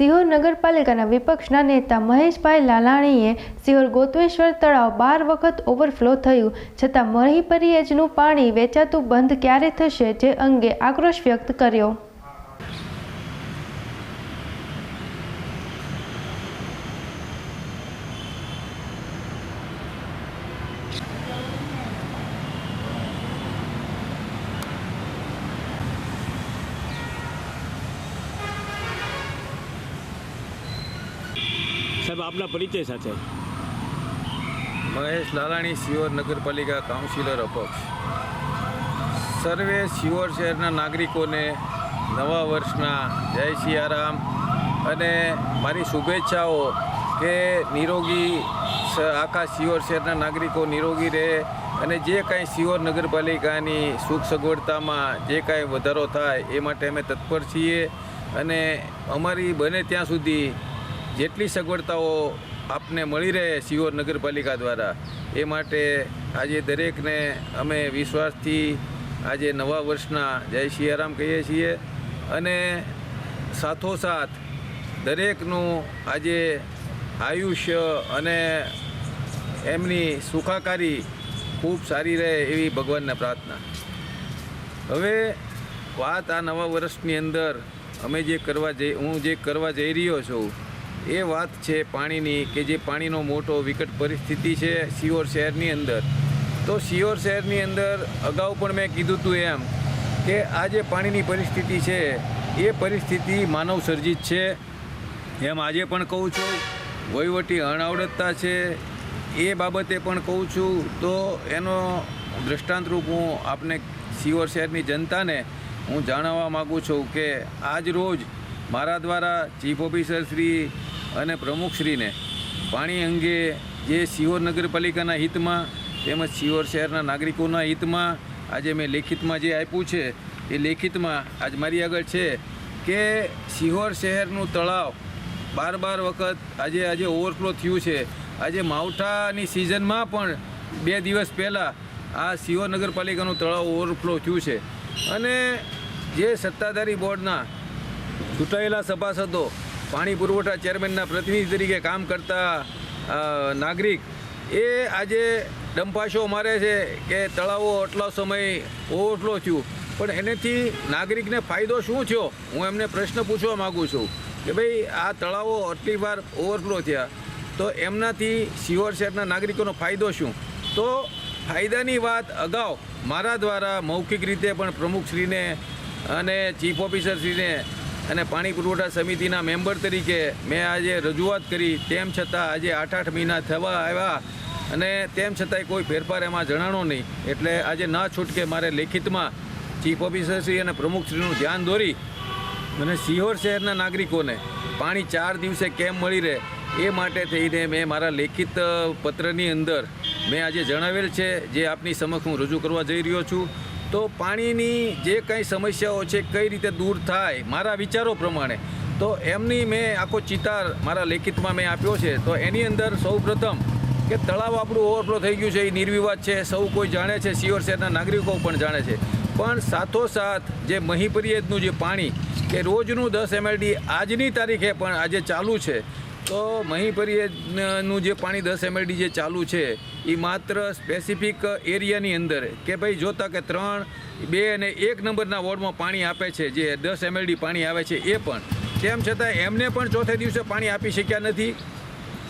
સિહોર નગરપાલિકાના વિપક્ષના નેતા મહેશભાઈ લાલાણીએ સિહોર ગોતવેશ્વર તળાવ બાર વખત ઓવરફ્લો થયું, છતાં મહી પરિયેજનું પાણી વેચાતું બંધ ક્યારે થશે જે અંગે આક્રોશ વ્યક્ત કર્યો? સાહેબ, આપના પરિચય સાથે. મહેશ લાલાણી સિયોર નગરપાલિકા કાઉન્સિલર અપક્ષ. સર્વે સિયોર શહેરના નાગરિકોને નવા વર્ષના જય સિયારામ અને મારી શુભેચ્છાઓ કે નિરોગી આખા સિયોર શહેરના નાગરિકો નિરોગી રહે અને જે કાંઈ સિયોર નગરપાલિકાની સુખ સગવડતામાં જે કાંઈ વધારો થાય એ માટે અમે તત્પર છીએ અને અમારી બને ત્યાં સુધી જેટલી સગવડતાઓ આપને મળી રહે સિયોર નગરપાલિકા દ્વારા, એ માટે આજે દરેકને અમે વિશ્વાસથી આજે નવા વર્ષના જય સિયારામ કહીએ છીએ અને સાથોસાથ દરેકનું આજે આયુષ્ય અને એમની સુખાકારી ખૂબ સારી રહે એવી ભગવાનને પ્રાર્થના. હવે વાત આ નવા વર્ષની અંદર અમે જે કરવા જઈ, હું જે કરવા જઈ રહ્યો છું એ વાત છે પાણીની કે જે પાણીનો મોટો વિકટ પરિસ્થિતિ છે સિયોર શહેરની અંદર. તો સિયોર શહેરની અંદર અગાઉ પણ મેં કીધું હતું એમ કે આ જે પાણીની પરિસ્થિતિ છે, એ પરિસ્થિતિ માનવ સર્જિત છે. એમ આજે પણ કહું છું, વહીવટી અણાવડતતા છે, એ બાબતે પણ કહું છું. તો એનો દૃષ્ટાંતરૂપ હું આપને સિયોર શહેરની જનતાને હું જણાવવા માગું છું કે આજ રોજ મારા દ્વારા ચીફ ઓફિસર શ્રી અને પ્રમુખશ્રીને. પાણી અંગે જે સિહોર નગરપાલિકાના હિતમાં તેમજ સિહોર શહેરના નાગરિકોના હિતમાં આજે મેં લેખિતમાં જે આપ્યું છે, એ લેખિતમાં આજ મારી આગળ છે કે સિહોર શહેરનું તળાવ બાર બાર વખત આજે આજે ઓવરફ્લો થયું છે. આજે માવઠાની સિઝનમાં પણ બે દિવસ પહેલાં આ સિહોર નગરપાલિકાનું તળાવ ઓવરફ્લો થયું છે. અને જે સત્તાધારી બોર્ડના ચૂંટાયેલા સભાસદો પાણી પુરવઠા ચેરમેનના પ્રતિનિધિ તરીકે કામ કરતા નાગરિક, એ આજે ડંપાશો મારે છે કે તળાવો આટલો સમય ઓવરફ્લો થયું. પણ એનેથી નાગરિકને ફાયદો શું થયો? હું એમને પ્રશ્ન પૂછવા માગું છું કે ભાઈ, આ તળાવો આટલી વાર ઓવરફ્લો થયા, તો એમનાથી સિહોર શહેરના નાગરિકોનો ફાયદો શું? તો ફાયદાની વાત અગાઉ મારા દ્વારા મૌખિક રીતે પણ પ્રમુખશ્રીને અને ચીફ ઓફિસરશ્રીને અને પાણી પુરવઠા સમિતિના મેમ્બર તરીકે મેં આજે રજૂઆત કરી. તેમ છતાં આજે આઠ આઠ મહિના થવા આવ્યા અને તેમ છતાંય કોઈ ફેરફાર એમાં જણાણો નહીં. એટલે આજે ના છૂટકે મારે લેખિતમાં ચીફ ઓફિસરશ્રી અને પ્રમુખશ્રીનું ધ્યાન દોરી અને સિહોર શહેરના નાગરિકોને પાણી ચાર દિવસે કેમ મળી રહે એ માટે થઈને મેં મારા લેખિત પત્રની અંદર મેં આજે જણાવેલ છે, જે આપની સમક્ષ હું રજૂ કરવા જઈ રહ્યો છું. તો પાણીની જે કંઈ સમસ્યાઓ છે, કઈ રીતે દૂર થાય, મારા વિચારો પ્રમાણે. તો એમની મેં આખો ચિતાર મારા લેખિતમાં મેં આપ્યો છે. તો એની અંદર સૌપ્રથમ કે તળાવ આપણું ઓવરફ્લો થઈ ગયું છે, એ નિર્વિવાદ છે, સૌ કોઈ જાણે છે સિયોર શહેરના નાગરિકો પણ જાણે છે. પણ સાથોસાથ જે મહી પરિયદનું જે પાણી, કે રોજનું દસ એમએલડી આજની તારીખે પણ આજે ચાલુ છે તો મહી પરિયદનું જે પાણી દસ એમએલડી જે ચાલુ છે એ માત્ર સ્પેસિફિક એરિયાની અંદર. કે ભાઈ જોતા કે ત્રણ, બે અને એક નંબરના વોર્ડમાં પાણી આપે છે, જે દસ એમએલડી પાણી આવે છે, એ પણ. તેમ છતાં એમને પણ ચોથે દિવસે પાણી આપી શક્યા નથી.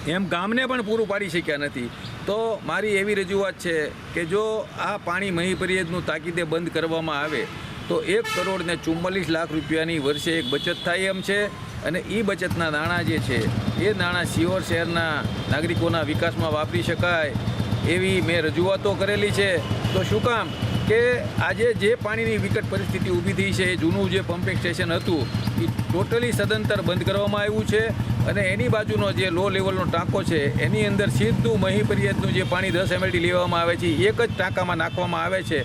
એમ ગામને પણ પૂરું પાડી શક્યા નથી. તો મારી એવી રજૂઆત છે કે જો આ પાણી મહી પરિયદનું તાકીદે બંધ કરવામાં આવે, તો એક કરોડ ને ચુમ્માલીસ લાખ રૂપિયાની વર્ષે એક બચત થાય એમ છે. અને એ બચતના નાણાં જે છે, એ નાણાં સિહોર શહેરના નાગરિકોના વિકાસમાં વાપરી શકાય એવી મેં રજૂઆતો કરેલી છે. તો શું કામ કે આજે જે પાણીની વિકટ પરિસ્થિતિ ઊભી થઈ છે, એ જૂનું જે પમ્પિંગ સ્ટેશન હતું એ ટોટલી સદંતર બંધ કરવામાં આવ્યું છે અને એની બાજુનો જે લો લેવલનો ટાંકો છે, એની અંદર સીધું મહી પરિયદનું જે પાણી દસ એમએલડી લેવામાં આવે છે એક જ ટાંકામાં નાખવામાં આવે છે.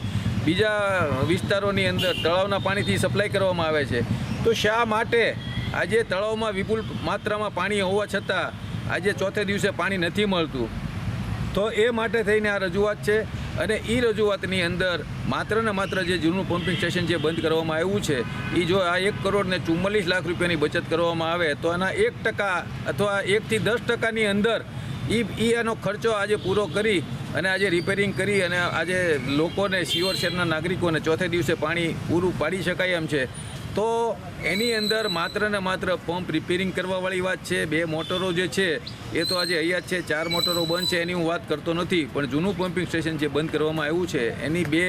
બીજા વિસ્તારોની અંદર તળાવના પાણીથી સપ્લાય કરવામાં આવે છે. તો શા માટે આજે તળાવમાં વિપુલ માત્રામાં પાણી હોવા છતાં આજે ચોથે દિવસે પાણી નથી મળતું. તો એ માટે થઈને આ રજૂઆત છે અને એ રજૂઆતની અંદર માત્ર ને માત્ર જે જૂનું પમ્પિંગ સ્ટેશન જે બંધ કરવામાં આવ્યું છે એ જો આ એક કરોડ ને ચુમ્માલીસ લાખ રૂપિયાની બચત કરવામાં આવે, તો આના એક ટકા અથવા એકથી દસ ટકાની અંદર એ એ એનો ખર્ચો આજે પૂરો કરી અને આજે રિપેરિંગ કરી અને આજે લોકોને સિયોર શહેરના નાગરિકોને ચોથે દિવસે પાણી પૂરું પાડી શકાય એમ છે. તો એની અંદર માત્ર ને માત્ર પંપ રિપેરિંગ કરવાવાળી વાત છે, બે મોટરો જે છે, એ તો આજે અહીંયા છે, ચાર મોટરો બંધ છે, એની હું વાત કરતો નથી, પણ જૂનું પમ્પિંગ સ્ટેશન જે બંધ કરવામાં આવ્યું છે, એની બે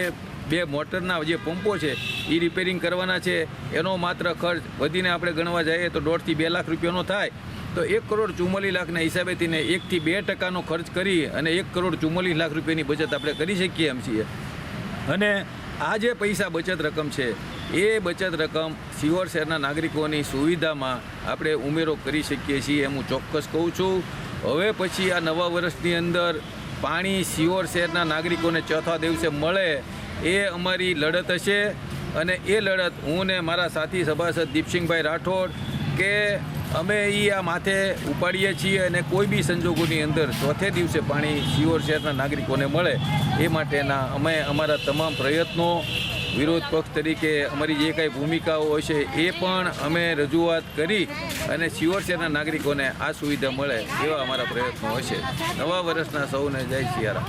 બે મોટરના જે પંપો છે એ રિપેરિંગ કરવાના છે, એનો માત્ર ખર્ચ વધીને આપણે ગણવા જઈએ તો દોઢથી બે લાખ રૂપિયાનો થાય. તો એક કરોડ ચુમ્માલીસ લાખના હિસાબેથી ને એકથી બે ટકાનો ખર્ચ કરી અને એક કરોડ ચુમ્માલીસ લાખ રૂપિયાની બચત આપણે કરી શકીએ એમ છીએ. અને આ જે પૈસા બચત રકમ છે એ બચત રકમ સિહોર શહેરના નાગરિકોની સુવિધામાં આપણે ઉમેરો કરી શકીએ છીએ એમ હું ચોક્કસ કહું છું. હવે પછી આ નવા વર્ષની અંદર પાણી સિહોર શહેરના નાગરિકોને ચોથા દિવસે મળે એ અમારી લડત હશે અને એ લડત હું ને મારા સાથી સભાસદ દીપસિંહભાઈ રાઠોડ કે અમે એ આ માથે ઉપાડીએ છીએ અને કોઈ બી સંજોગોની અંદર ચોથે દિવસે પાણી સિહોર શહેરના નાગરિકોને મળે એ માટેના અમે અમારા તમામ પ્રયત્નો વિરોધ પક્ષ તરીકે અમારી જે કાંઈ ભૂમિકાઓ હશે એ પણ અમે રજૂઆત કરી અને સિયોર નાગરિકોને આ સુવિધા મળે એવા અમારા પ્રયત્નો હશે. નવા વર્ષના સૌને જય સિયારામ.